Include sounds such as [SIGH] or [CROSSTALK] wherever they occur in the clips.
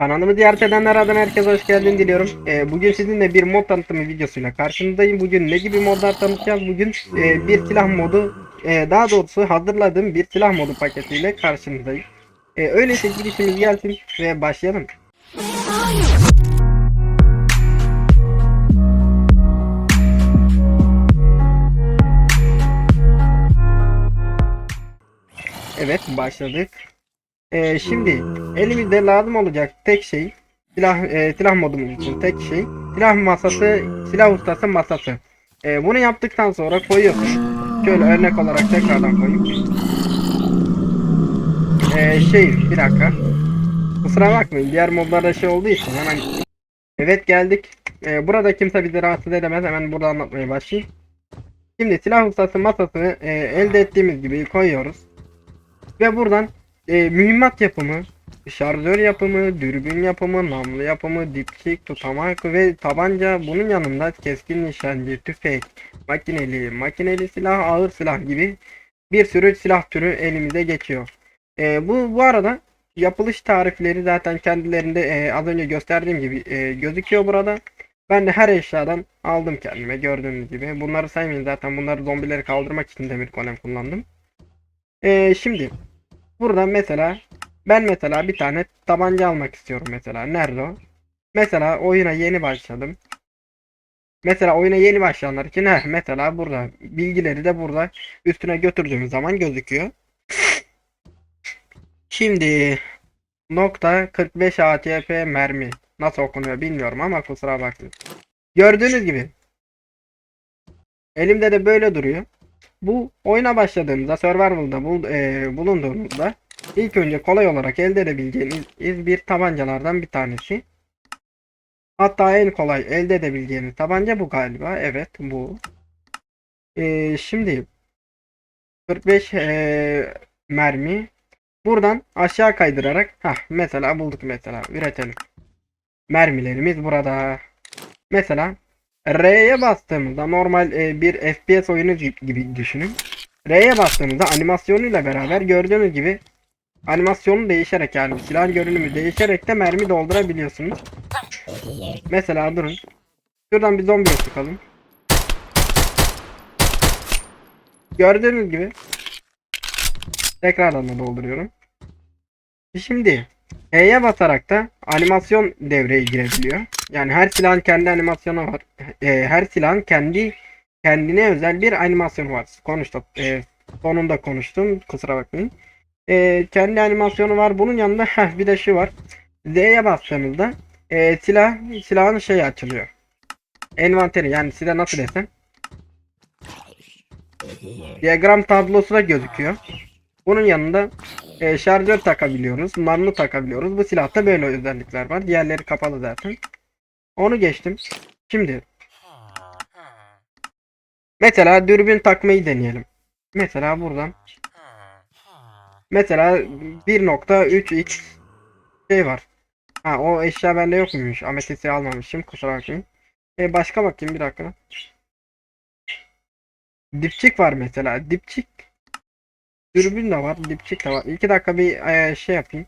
Kanalımı ziyaret edenler adına herkese hoş geldin diliyorum. Ee, bugün sizinle bir mod tanıtımı videosuyla karşınızdayım. Bugün ne gibi modlar tanıtacağız? Bugün e, bir silah modu, e, daha doğrusu hazırladığım bir silah modu paketiyle karşınızdayım. E, öyleyse girişimiz gelsin ve başlayalım. Evet başladık. Ee, şimdi elimizde lazım olacak tek şey silah e, silah modumuz için tek şey silah masası silah ustası masası. Ee, bunu yaptıktan sonra koyuyorsun. Şöyle örnek olarak tekrardan koyayım. Ee, şey bir dakika. Kusura bakmayın diğer modlarda şey olduğu için hemen Evet geldik. Ee, burada kimse bizi rahatsız edemez. Hemen burada anlatmaya başlayayım. Şimdi silah ustası masasını e, elde ettiğimiz gibi koyuyoruz. Ve buradan e, mühimmat yapımı, şarjör yapımı, dürbün yapımı, namlu yapımı, dipçik, tutamak ve tabanca bunun yanında keskin nişancı, tüfek, makineli, makineli silah, ağır silah gibi bir sürü silah türü elimize geçiyor. E, bu bu arada yapılış tarifleri zaten kendilerinde e, az önce gösterdiğim gibi e, gözüküyor burada. Ben de her eşyadan aldım kendime gördüğünüz gibi. Bunları saymayın zaten bunları zombileri kaldırmak için demir golem kullandım. E, şimdi Burada mesela ben mesela bir tane tabanca almak istiyorum mesela. Nerede o? Mesela oyuna yeni başladım. Mesela oyuna yeni başlayanlar için heh, mesela burada bilgileri de burada üstüne götürdüğümüz zaman gözüküyor. Şimdi nokta 45 ATP mermi nasıl okunuyor bilmiyorum ama kusura bakmayın. Gördüğünüz gibi elimde de böyle duruyor. Bu oyuna başladığımızda survival'da bul, e, bulunduğumuzda ilk önce kolay olarak elde edebileceğiniz bir tabancalardan bir tanesi. Hatta en kolay elde edebileceğiniz tabanca bu galiba. Evet bu. E, şimdi 45 e, mermi buradan aşağı kaydırarak ha mesela bulduk mesela üretelim. Mermilerimiz burada. Mesela R'ye bastığımızda normal e, bir FPS oyunu gibi düşünün. R'ye bastığımızda animasyonuyla beraber gördüğünüz gibi animasyonu değişerek yani silah görünümü değişerek de mermi doldurabiliyorsunuz. Mesela durun. Şuradan bir zombiye sıkalım. Gördüğünüz gibi tekrardan da dolduruyorum. Şimdi E'ye basarak da animasyon devreye girebiliyor. Yani her silahın kendi animasyonu var. E, her silahın kendi kendine özel bir animasyonu var. Konuştum. E, sonunda konuştum. Kusura bakmayın. E, kendi animasyonu var. Bunun yanında heh, bir de şu var. Z'ye bastığımızda e, silah silahın şey açılıyor. Envanteri yani size nasıl desem. Diyagram tablosu da gözüküyor. Bunun yanında e, şarjör takabiliyoruz. Namlu takabiliyoruz. Bu silahta böyle özellikler var. Diğerleri kapalı zaten. Onu geçtim. Şimdi mesela dürbün takmayı deneyelim. Mesela buradan mesela 1.3x şey var. Ha o eşya bende yok muymuş? Ametisi almamışım. Kusura bakmayın. E, başka bakayım bir dakika. Dipçik var mesela. Dipçik Dürbün de var, dipçik de var. İki dakika bir e, şey yapayım.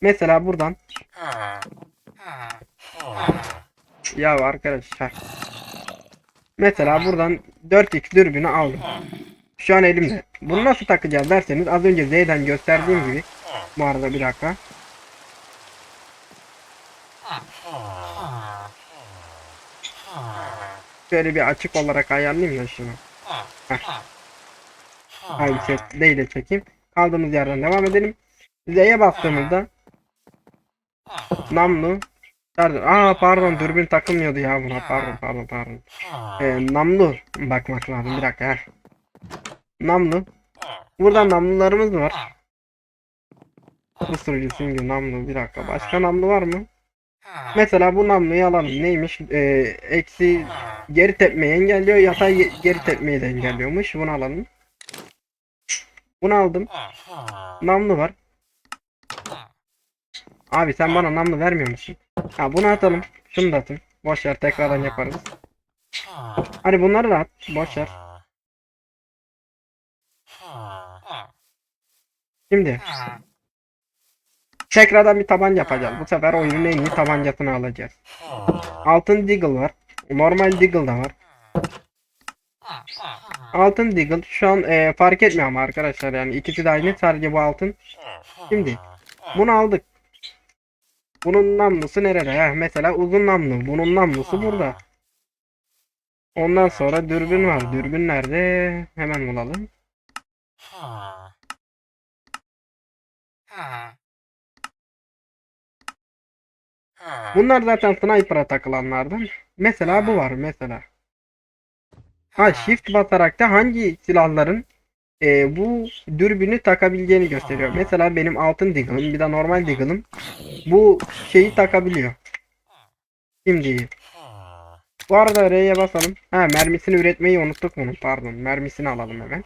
Mesela buradan. Ya arkadaşlar. Mesela buradan 4x dürbünü aldım. Şu an elimde. Bunu nasıl takacağız derseniz az önce Z'den gösterdiğim gibi. Bu arada bir dakika. Şöyle bir açık olarak ayarlayayım da şunu. Heh. Aynı şekilde de çekeyim. Kaldığımız yerden devam edelim. Z'ye bastığımızda namlu Pardon. Aa pardon dürbün takılmıyordu ya buna. Pardon pardon pardon. Ee, namlu bakmak lazım. Bir dakika. Heh. Namlu. Burada namlularımız var. Kusturucu süngü namlu. Bir dakika. Başka namlu var mı? Mesela bu namluyu alalım. Neymiş? Ee, eksi geri tepmeyi engelliyor. Yatay ge- geri tepmeyi de engelliyormuş. Bunu alalım. Bunu aldım. Namlu var. Abi sen bana namlu vermiyor musun? Ha bunu atalım. Şunu da atın. Boş ver tekrardan yaparız. Hadi bunları da at. Boş ver. Şimdi tekrardan bir tabanca yapacağız. Bu sefer oyunun en iyi tabancasını alacağız. Altın Deagle var. Normal Deagle da var. Altın Deagle şu an e, fark etmiyor ama arkadaşlar yani ikisi de aynı sadece bu altın. Şimdi bunu aldık. Bunun namlusu nerede? Heh, mesela uzun namlu. Bunun namlusu burada. Ondan sonra dürbün var. Dürbün nerede? Hemen bulalım. Bunlar zaten sniper'a takılanlardan. Mesela bu var mesela. Ha shift basarak da hangi silahların e, bu dürbünü takabileceğini gösteriyor. Mesela benim altın deagle'ım bir de normal deagle'ım bu şeyi takabiliyor. Şimdi bu arada R'ye basalım. Ha mermisini üretmeyi unuttuk bunun pardon. Mermisini alalım hemen.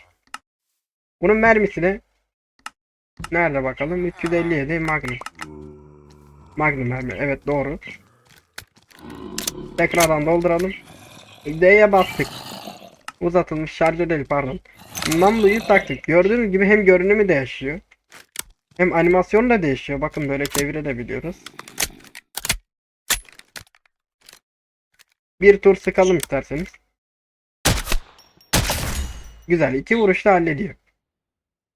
Bunun mermisini nerede bakalım? 357 Magnum. Magnum mermi. Evet doğru. Tekrardan dolduralım. D'ye bastık. Uzatılmış şarjör değil pardon. Namluyu taktık. Gördüğünüz gibi hem görünümü değişiyor. Hem animasyon da değişiyor. Bakın böyle çevirebiliyoruz. Bir tur sıkalım isterseniz. Güzel. iki vuruşta hallediyor.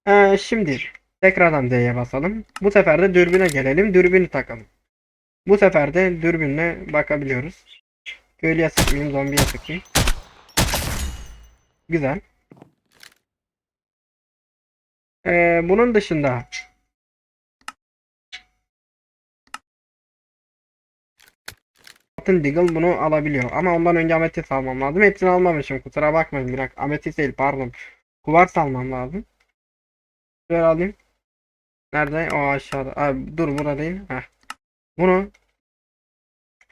Ee, şimdi tekrardan D'ye basalım. Bu sefer de dürbüne gelelim. Dürbünü takalım. Bu sefer de dürbünle bakabiliyoruz. Köylüye sıkmayayım, zombiye sıkayım. Güzel. Ee, bunun dışında Altın Deagle bunu alabiliyor. Ama ondan önce ametist almam lazım. Hepsini almamışım. Kusura bakmayın. Bir dakika. Ametist değil pardon. Kuvars almam lazım. Şöyle alayım. Nerede? O aşağıda. Abi, dur burada değil. Heh. Bunu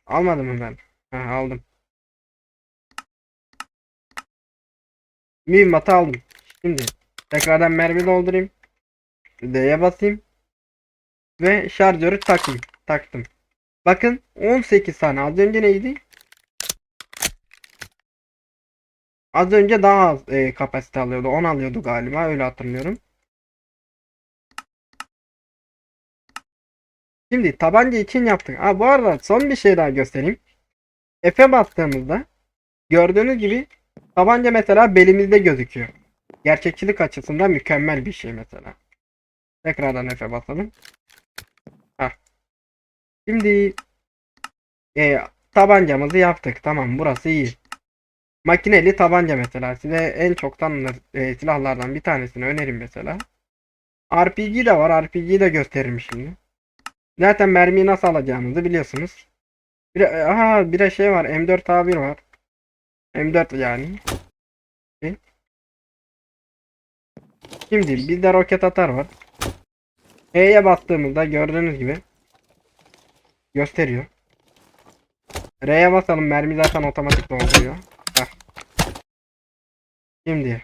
almadım mı ben? Heh, aldım. Mühimmatı aldım. Şimdi tekrardan mermi doldurayım. D'ye basayım. Ve şarjörü takayım. Taktım. Bakın 18 tane. Az önce neydi? Az önce daha az e, kapasite alıyordu. 10 alıyordu galiba. Öyle hatırlıyorum. Şimdi tabanca için yaptık. Ha bu arada son bir şey daha göstereyim. F'e bastığımızda gördüğünüz gibi tabanca mesela belimizde gözüküyor. Gerçekçilik açısından mükemmel bir şey mesela. Tekrardan F'e basalım. Heh. Şimdi e, tabancamızı yaptık. Tamam burası iyi. Makineli tabanca mesela. Size en çok tanınır e, silahlardan bir tanesini önerim mesela. RPG de var. RPG'yi de gösteririm şimdi. Zaten mermiyi nasıl alacağınızı biliyorsunuz. Bir de, aha bir de şey var. M4A1 var. M4 yani. Şimdi bir de roket atar var. E'ye bastığımızda gördüğünüz gibi gösteriyor. R'ye basalım mermi zaten otomatik dolduruyor. Şimdi.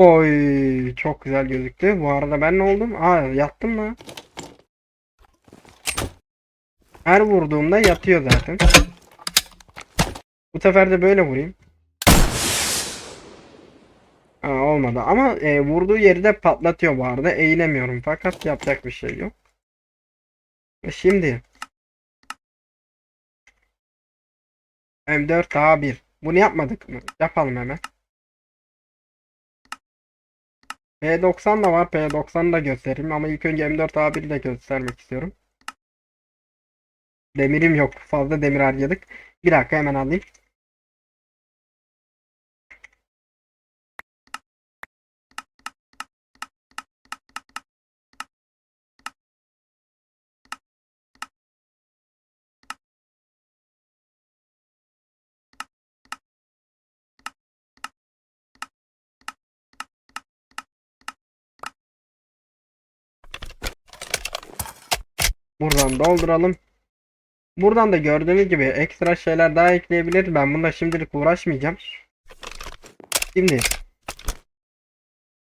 Oy çok güzel gözüktü. Bu arada ben ne oldum? Aa yattım mı? Her vurduğumda yatıyor zaten. Bu sefer de böyle vurayım. Aa, olmadı ama e, vurduğu yeri de patlatıyor bu arada. Eğilemiyorum fakat yapacak bir şey yok. E, Şimdi M4 daha 1. Bunu yapmadık mı? Yapalım hemen. P90 da var. P90'ı da göstereyim ama ilk önce M4 A1'i de göstermek istiyorum. Demirim yok. Fazla demir harcadık. Bir dakika hemen alayım. Buradan dolduralım. Buradan da gördüğünüz gibi ekstra şeyler daha ekleyebilir. Ben bunda şimdilik uğraşmayacağım. Şimdi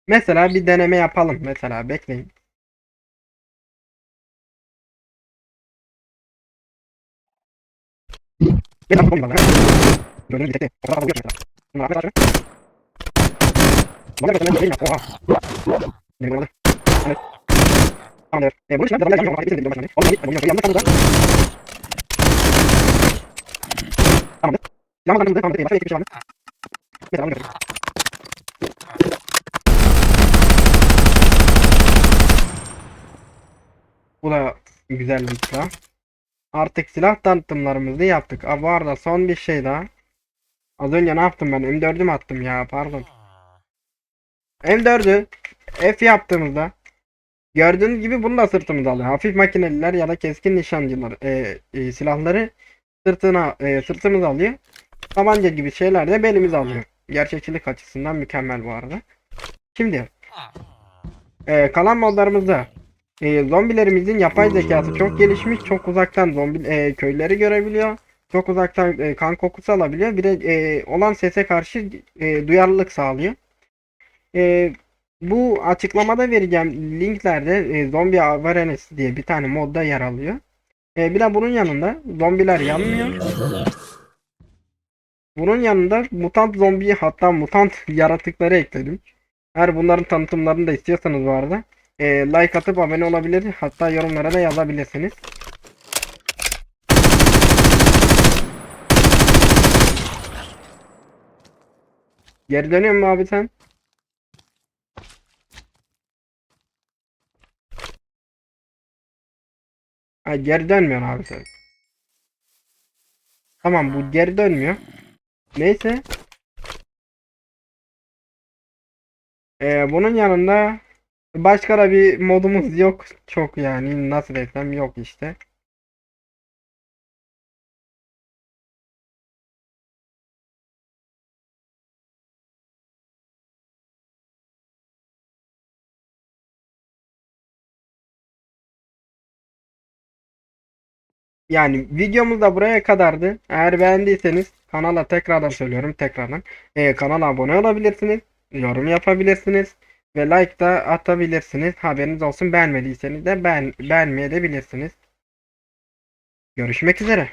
mesela bir deneme yapalım. Mesela bekleyin. Bir dakika olmadı. Gördüğünüz gibi tekte. Kadar oluyor mesela. Bunlar arkadaşlar. Zombiler başına değil mi? Oha. Benim orada. Evet. Tamamdır. E, bunun için başına değil mi? Başına. Oğlum, bu yanlış da. Tamamdır. Silahımı kaldırdım. Tamamdır. Başka bir şey var mı? Mesela onu götüreyim. Bu da güzel bir silah. Artık silah tanıtımlarımızı yaptık. Aa, bu arada son bir şey daha. Az önce ne yaptım ben? M4'ü mü attım ya? Pardon. M4'ü F yaptığımızda gördüğünüz gibi bunu da sırtımıza alıyor. Hafif makineliler ya da keskin nişancılar e, e, silahları sırtına e, sırtımıza alıyor. Tabanca gibi şeyler de belimize alıyor. Gerçekçilik açısından mükemmel bu arada. Şimdi e, kalan modlarımızda e, zombilerimizin yapay zekası çok gelişmiş. Çok uzaktan zombi e, köyleri görebiliyor. Çok uzaktan e, kan kokusu alabiliyor. Bir de e, olan sese karşı e, duyarlılık sağlıyor. E, bu açıklamada vereceğim linklerde e, Zombie Awareness diye bir tane modda yer alıyor. E, bir de bunun yanında zombiler yanmıyor. Bunun yanında mutant zombi hatta mutant [LAUGHS] yaratıkları ekledim. Eğer bunların tanıtımlarını da istiyorsanız bu arada e, like atıp abone olabilir hatta yorumlara da yazabilirsiniz. Geri dönüyor mu abi sen? Ha, geri dönmüyor abi sen. Tamam bu geri dönmüyor. Neyse. Ee, bunun yanında başka da bir modumuz yok. Çok yani nasıl desem yok işte. Yani videomuz da buraya kadardı. Eğer beğendiyseniz kanala tekrardan söylüyorum tekrardan. Ee, kanala abone olabilirsiniz. Yorum yapabilirsiniz. Ve like da atabilirsiniz. Haberiniz olsun. Beğenmediyseniz de beğen beğenmeyebilirsiniz. Görüşmek üzere.